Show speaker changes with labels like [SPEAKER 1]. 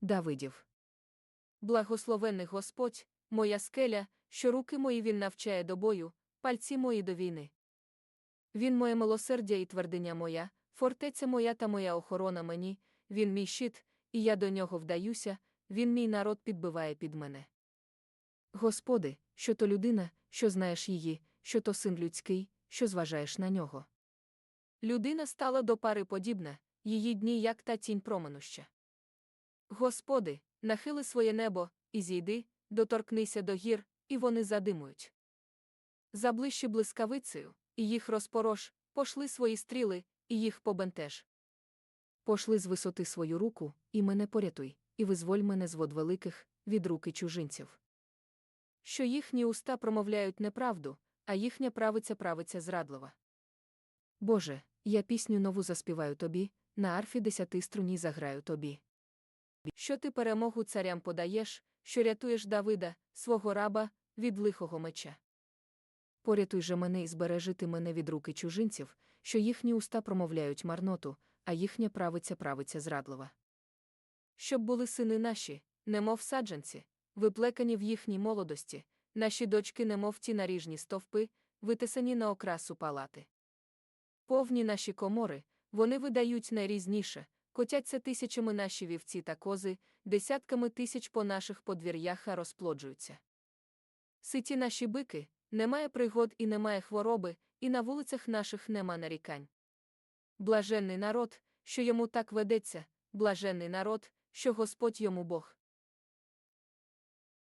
[SPEAKER 1] Давидів. Благословенний Господь, моя скеля, що руки мої він навчає до бою, пальці мої до війни. Він моє милосердя і твердиня моя, фортеця моя та моя охорона мені, він мій щит, і я до нього вдаюся, він мій народ підбиває під мене. Господи, що то людина, що знаєш її, що то син людський, що зважаєш на нього. Людина стала до пари подібна, її дні, як та тінь променуща. Господи, нахили своє небо, і зійди, доторкнися до гір, і вони задимують. Заближчи блискавицею, і їх розпорош, пошли свої стріли, і їх побентеж. Пошли з висоти свою руку, і мене порятуй, і визволь мене з вод великих, від руки чужинців. Що їхні уста промовляють неправду, а їхня правиця правиця зрадлива. Боже, я пісню нову заспіваю тобі, на арфі десяти струні заграю тобі. Що ти перемогу царям подаєш, що рятуєш Давида, свого раба, від лихого меча. Порятуй же мене і збережи ти мене від руки чужинців, що їхні уста промовляють марноту, а їхня правиця правиця зрадлива. Щоб були сини наші, немов саджанці, виплекані в їхній молодості, наші дочки, немов ті наріжні стовпи, витисані на окрасу палати. Повні наші комори, вони видають найрізніше, котяться тисячами наші вівці та кози, десятками тисяч по наших подвір'ях розплоджуються. Ситі наші бики, немає пригод і немає хвороби, і на вулицях наших нема нарікань. Блаженний народ, що йому так ведеться, блаженний народ, що Господь йому Бог.